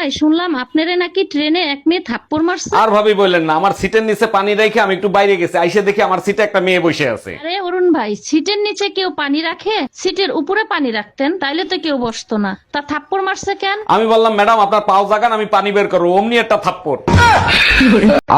ভাই শুনলাম আপনারে নাকি ট্রেনে এক মেয়ে থাপ্পড় মারছে। আর ভাবি বললেন না আমার সিটের নিচে পানি রেখে আমি একটু বাইরে গেছি আইসে দেখি আমার সিটে একটা মেয়ে বসে আছে। আরে অরুণ ভাই সিটের নিচে কেউ পানি রাখে? সিটের উপরে পানি রাখতেন তাইলে তো কেউ বসতো না। তা থাপ্পড় মারছে কেন? আমি বললাম ম্যাডাম আপনার পাও জাগান আমি পানি বের করব। অমনি একটা থাপ্পড়।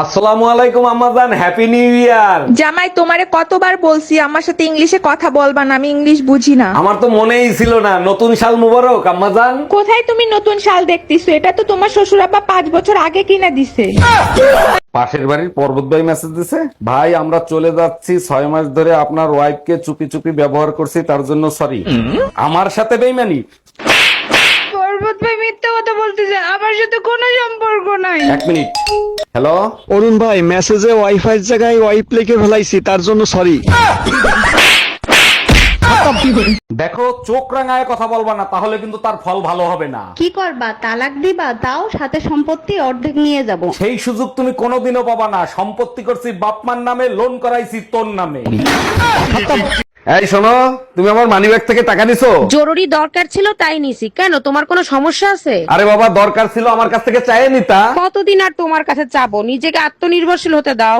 আসসালামু আলাইকুম আম্মাজান হ্যাপি নিউ ইয়ার। জামাই তোমারে কতবার বলছি আমার সাথে ইংলিশে কথা বলবা না আমি ইংলিশ বুঝি না। আমার তো মনেই ছিল না নতুন সাল মুবারক আম্মাজান কোথায় তুমি নতুন শাল দেখতেছো? এটা তো তোমার শ্বশুর আব্বা পাঁচ বছর আগে কিনা দিছে। পাশের বাড়ির পর্বত ভাই মেসেজ দিছে ভাই আমরা চলে যাচ্ছি ছয় মাস ধরে আপনার ওয়াইফকে চুপি চুপি ব্যবহার করছি তার জন্য সরি আমার সাথে বেইমানি। পর্বত ভাই মিথ্যা কথা বলতেছে আমার সাথে কোনো সম্পর্ক নাই। এক মিনিট। হ্যালো অরুণ ভাই মেসেজে ওয়াইফাই জায়গায় ওয়াইপ লিখে ফেলাইছি তার জন্য সরি দেখো চোখ রাঙায় কথা বলবা না তাহলে কিন্তু তার ফল ভালো হবে না। কি করবা তালাক দিবা? তাও সাথে সম্পত্তি অর্ধেক নিয়ে যাব। সেই সুযোগ তুমি কোনোদিনও পাবা না। সম্পত্তি করছি বাপমার নামে লোন করাইছি তোর নামে। এই শোনো তুমি আমার মানিব্যাগ থেকে টাকা নিছো? জরুরি দরকার ছিল তাই নিছি। কেন তোমার কোনো সমস্যা আছে? আরে বাবা দরকার ছিল আমার কাছ থেকে চাইয়ে নিতা। কতদিন আর তোমার কাছে চাবো? নিজেকে আত্মনির্ভরশীল হতে দাও।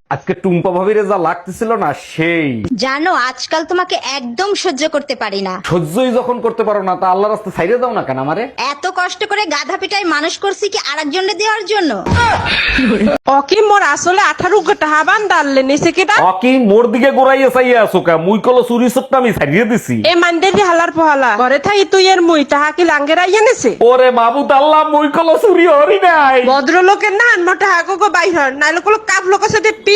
আজকে টুম্পা ভাবিরে যা লাগতেছিল না সেই। জানো আজকাল তোমাকে একদম সহ্য করতে পারি না। সহ্যই যখন করতে পারো না তা আল্লাহ রাস্তা ছাইড়ে দাও না কেন আমারে? এত কষ্ট করে গাধা পিটাই মানুষ করছি কি আরেকজনে দেওয়ার জন্য? অকি মোর আসলে আঠারো টাকা বান্দালে নিছে কেটা অকি মোর দিকে গোড়াইয়ে চাইয়ে আসো কা? মুই কলো চুরি সট্টা আমি ছাড়িয়ে দিছি। এ মান্ডেরি হালার পহালা ঘরে থাই তুই এর মুই তাহা কি লাঙ্গেরা ইয়ে নিছে? ওরে মাবুত আল্লাহ মুই কলো চুরি হরি নাই। ভদ্রলোকের না মোটা হাগো গো বাইহর নাইলে কোনো কাপ লোকের সাথে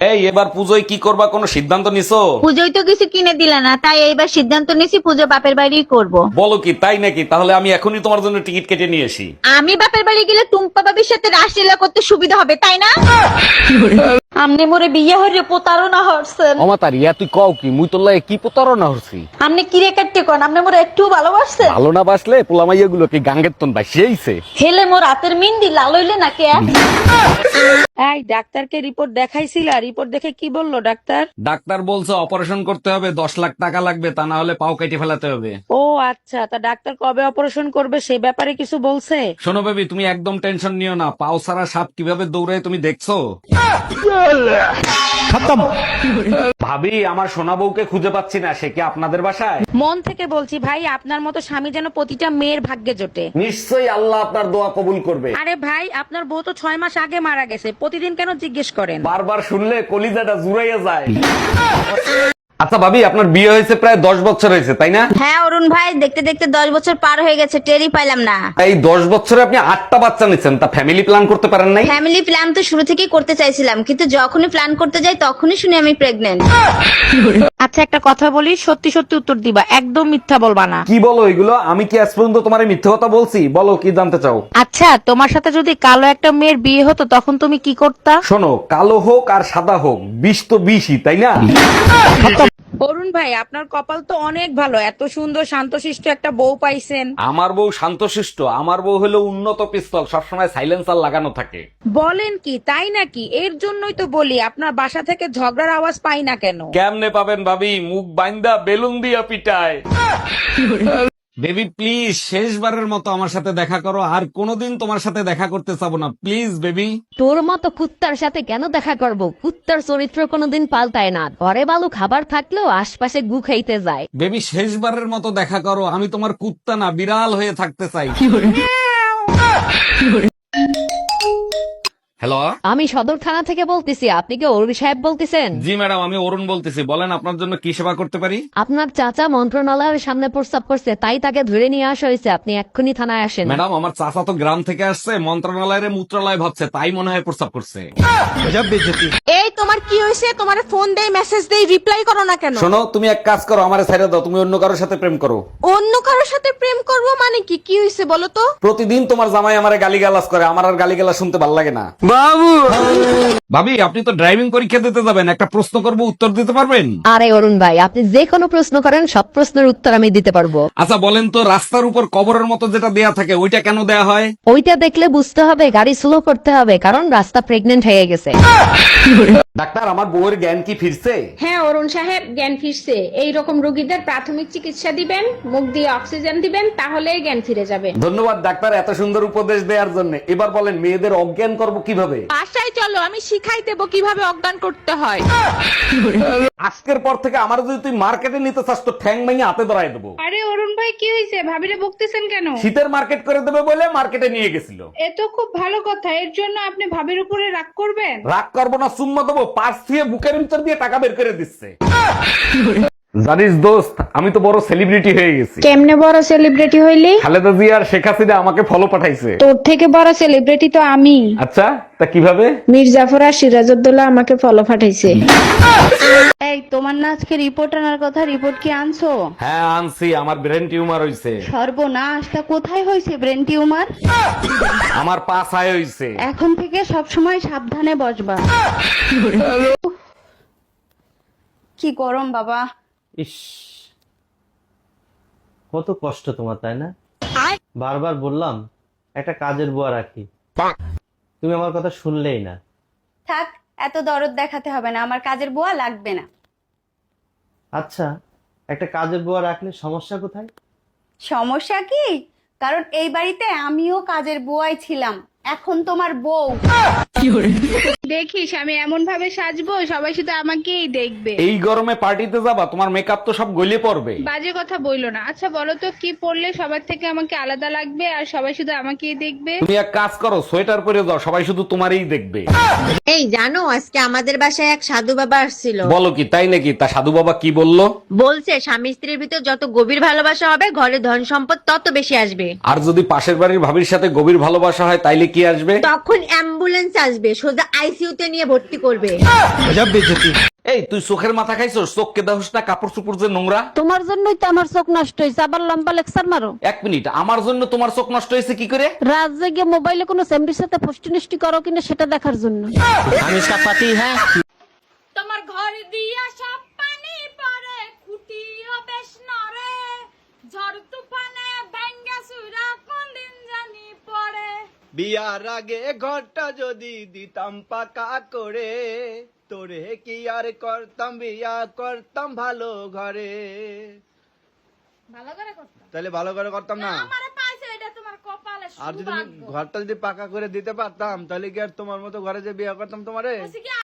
এই এবার পুজোয় কি করবা কোনো সিদ্ধান্ত নিছো? পুজোয় তো কিছু কিনে দিলে না তাই এইবার সিদ্ধান্ত নিয়েছি পুজো বাপের বাড়িই করব। বলো কি তাই নাকি? তাহলে আমি এখনই তোমার জন্য টিকিট কেটে নিয়ে আসি। আমি বাপের বাড়ি গেলে টুম্পা বাবির সাথে রাসলীলা করতে সুবিধা হবে তাই না? আপনি মোরে বিয়ে হরে প্রতারণা হরছেন অমাতার ইয়া তুই কও কি মুই তোর লাগে কি প্রতারণা হচ্ছি আপনি কিরে কাটতে কোন? আপনি মোরে একটু ভালোবাসছেন ভালো না বাসলে পোলামাইয়া গুলো কি গাঙ্গের তন বাসিয়েছে হেলে মোর হাতের মিন্দি লাল হইলে না কে এই ডাক্তারকে রিপোর্ট দেখাইছিল দেখাইছিলা রিপোর্ট দেখে কি বলল ডাক্তার? ডাক্তার বলছে অপারেশন করতে হবে দশ লাখ টাকা লাগবে তা না হলে পাও কেটে ফেলাতে হবে। ও আচ্ছা তা ডাক্তার কবে অপারেশন করবে সে ব্যাপারে কিছু বলছে? শোনো বেবি তুমি একদম টেনশন নিও না পাও সারা সাপ কীভাবে দৌড়ায় তুমি দেখছ? ভাবি আমার সোনা বউকে খুঁজে পাচ্ছি না সে কি আপনাদের বাসায়? মন থেকে বলছি ভাই আপনার মতো স্বামী যেন প্রতিটা মেয়ের ভাগ্যে জোটে। নিশ্চয়ই আল্লাহ আপনার দোয়া কবুল করবে। আরে ভাই আপনার বউ তো ছয় মাস আগে মারা গেছে প্রতিদিন কেন জিজ্ঞেস করেন? বারবার শুনলে কলিজাটা জুড়াইয়া যায়। আচ্ছা ভাবি আপনার বিয়ে হয়েছে প্রায় দশ বছর হয়েছে তাই না? হ্যাঁ অরুণ ভাই দেখতে দেখতে দশ বছর পার হয়ে গেছে টেরই পাইলাম না। এই দশ বছরে আপনি আটটা বাচ্চা নিচ্ছেন তা ফ্যামিলি প্ল্যান করতে পারেন নাই? ফ্যামিলি প্ল্যান তো শুরু থেকেই করতে চাইছিলাম কিন্তু যখনই প্ল্যান করতে যাই তখনই শুনি আমি প্রেগনেন্ট আচ্ছা একটা কথা বলি সত্যি সত্যি উত্তর দিবা একদম মিথ্যা বলবা না। কি বলো এগুলো? আমি কি আজ পর্যন্ত তোমার মিথ্যে কথা বলছি? বলো কি জানতে চাও? আচ্ছা তোমার সাথে যদি কালো একটা মেয়ের বিয়ে হতো তখন তুমি কি করতা? শোনো কালো হোক আর সাদা হোক বিষ তো বিষই তাই না? অরুণ ভাই আপনার কপাল তো অনেক ভালো। এত সুন্দর শান্তশিষ্ট একটা বউ পাইছেন। আমার বউ শান্তশিষ্ট। আমার বউ হলো উন্নত পিস্তল সবসময় সাইলেন্সার লাগানো থাকে। বলেন কি তাই নাকি? এর জন্যই তো বলি আপনার বাসা থেকে ঝগড়ার আওয়াজ পাই না কেন? কেমনে পাবেন ভাবি? মুখ বাইন্দা বেলুন দিয়া পিটায়। বেবি প্লিজ শেষবারের মতো আমার সাথে দেখা করো। আর কোনোদিন তোমার সাথে দেখা করতে চাবো না। প্লিজ বেবি তোর মতো কুত্তার সাথে কেন দেখা করব? কুত্তার চরিত্র কোনোদিন পাল্টায় না। ঘরে বালু খাবার থাকলেও আশপাশে গু খাইতে যায়। বেবি শেষবারের মতো দেখা করো। আমি তোমার কুত্তা না বিড়াল হয়ে থাকতে চাই। হ্যালো? আমি সদর থানা থেকে বলতেছি আপনি কি অরুণ সাহেব বলতেছেন? জি ম্যাডাম আমি অরুণ বলতেছি। বলেন আপনার জন্য কি সেবা করতে পারি? আপনার চাচা মন্ত্রণালয়ের সামনে প্রস্তাব করছে তাই তাকে ধরে নিয়ে আসা হয়েছে আপনি এক্ষুনি থানায় আসেন। ম্যাডাম আমার চাচা তো গ্রাম থেকে আসছে মন্ত্রণালয়ের মূত্রালয় ভাবছে তাই মনে হয় প্রস্তাব করছে। এই তোমার কি হয়েছে? তোমার ফোন দেই মেসেজ দেই রিপ্লাই করো না কেন? শোনো তুমি এক কাজ করো আমার ছেড়ে দাও তুমি অন্য কারোর সাথে প্রেম করো। অন্য কারোর সাথে প্রেম করব মানে কি? কি হয়েছে বলো তো? প্রতিদিন তোমার জামাই আমারে গালিগালাজ করে আমার আর গালিগালাজ শুনতে ভালো লাগে না। বাবু! ভাবি আপনি তো ড্রাইভিং পরীক্ষা দিতে যাবেন একটা প্রশ্ন করব উত্তর দিতে পারবেন? আরে অরুণ ভাই আপনি যে কোনো প্রশ্ন করেন সব প্রশ্নের উত্তর আমি দিতে পারব। আচ্ছা বলেন তো রাস্তার উপর কবরের মতো যেটা দেয়া থাকে ওইটা কেন দেয়া হয়? ওইটা দেখলে বুঝতে হবে গাড়ি স্লো করতে হবে কারণ রাস্তা প্রেগনেন্ট হয়ে গেছে। ডাক্তার আমার বউয়ের জ্ঞান কি ফিরছে? হ্যাঁ অরুণ সাহেব জ্ঞান ফিরছে। এই রকম রোগীদের প্রাথমিক চিকিৎসা দিবেন মুখ দিয়ে অক্সিজেন দিবেন তাহলেই জ্ঞান ফিরে যাবে। ধন্যবাদ ডাক্তার এত সুন্দর উপদেশ দেওয়ার জন্য। এবার বলেন মেয়েদের অজ্ঞান করব কীভাবে? বাসায় চলো আমি শিখাই দেবো কীভাবে অজ্ঞান করতে হয়। আজকের পর থেকে আমার যদি তুই মার্কেটে নিতে চাস তো ঠ্যাং ভেঙে হাতে ধরাই দেবো। আরে অরুণ ভাই কি হয়েছে? ভাবিরে বকতেছেন কেন? শীতের মার্কেট করে দেবে বলে মার্কেটে নিয়ে গেছিল। এ তো খুব ভালো কথা এর জন্য আপনি ভাবির উপরে রাগ করবেন? রাগ করব না সুম্মা দেবো পার্স থেকে বুকের ভিতর দিয়ে টাকা বের করে দিচ্ছে। জানিস দোস্ত আমি তো বড় সেলিব্রিটি হয়ে গেছি। কেমনে বড় সেলিব্রিটি হইলি? খালেদা জিয়া আর শেখ হাসিনা আমাকে ফলো পাঠাইছে। তোর থেকে বড় সেলিব্রিটি তো আমি। আচ্ছা তা কীভাবে? মীর জাফর আর সিরাজউদ্দৌলা আমাকে ফলো পাঠাইছে। এই তোমার না আজকে রিপোর্ট আনার কথা রিপোর্ট কি আনছো? হ্যাঁ আনছি আমার ব্রেন টিউমার হইছে। সর্বনাশ তা কোথায় হয়েছে ব্রেন টিউমার আমার পা ছায় হইছে। এখন থেকে সব সময় সাবধানে বসবা। কি গরম বাবা। ইস কত কষ্ট তোমার তাই না? বারবার বললাম একটা কাজের বুয়া রাখি। তুমি আমার কথা শুনলেই না। থাক এত দরদ দেখাতে হবে না আমার কাজের বুয়া লাগবে না। আচ্ছা একটা কাজের বুয়া রাখলে সমস্যা কোথায়? সমস্যা কি? কারণ এই বাড়িতে আমিও কাজের বুয়াই ছিলাম। এখন তোমার বউ। দেখিস আমি এমন ভাবে সাজবো সবাই শুধু আমাকেই দেখবে। এই গরমে পার্টিতে যাবা তোমার মেকআপ তো সব গলে পড়বে। বাজে কথা বইলো না। আচ্ছা বলো তো কি পরলে সবার থেকে আমাকে আলাদা লাগবে আর সবাই শুধু আমাকেই দেখবে? তুমি এক কাজ করো সোয়েটার পরে যাও সবাই শুধু তোমারই দেখবে। এই জানো আজকে আমাদের বাসায় এক সাধু বাবা আসছিল। বলো কি তাই নাকি? তা সাধু বাবা কি বলল? বলছে স্বামী স্ত্রীর ভিতর যত গভীর ভালোবাসা হবে ঘরে ধন সম্পদ তত বেশি আসবে। আর যদি পাশের বাড়ির ভাবির সাথে গভীর ভালোবাসা হয় তাইলে কি আসবে? তখন অ্যাম্বুলেন্স আসবে সোজা আইসিইউ তে নিয়ে ভর্তি করবে। এই তুই চোখের মাথা খাইছো চোখ কে দেখোস না? কাপড় চুপুর যে নোংরা? তোমার জন্যই তো আমার চোখ নষ্ট হয়েছে আবার লম্বা লেকচার মারো। এক মিনিট আমার জন্য তোমার চোখ নষ্ট হয়েছে কি করে? রাত জেগে মোবাইলে কোনো স্যামরির সাথে ফষ্টি নষ্টি করো কিনা সেটা দেখার জন্য। তোমার বিয়ার আগে ঘরটা যদি দিতাম পাকা করে তোরে কি আর করতাম বিয়া করতাম ভালো ঘরে। ভালো করে তাহলে ভালো করে করতাম না? আর যদি ঘরটা যদি পাকা করে দিতে পারতাম তাহলে কি আর তোমার মতো ঘরে যে বিয়ে করতাম তোমারে?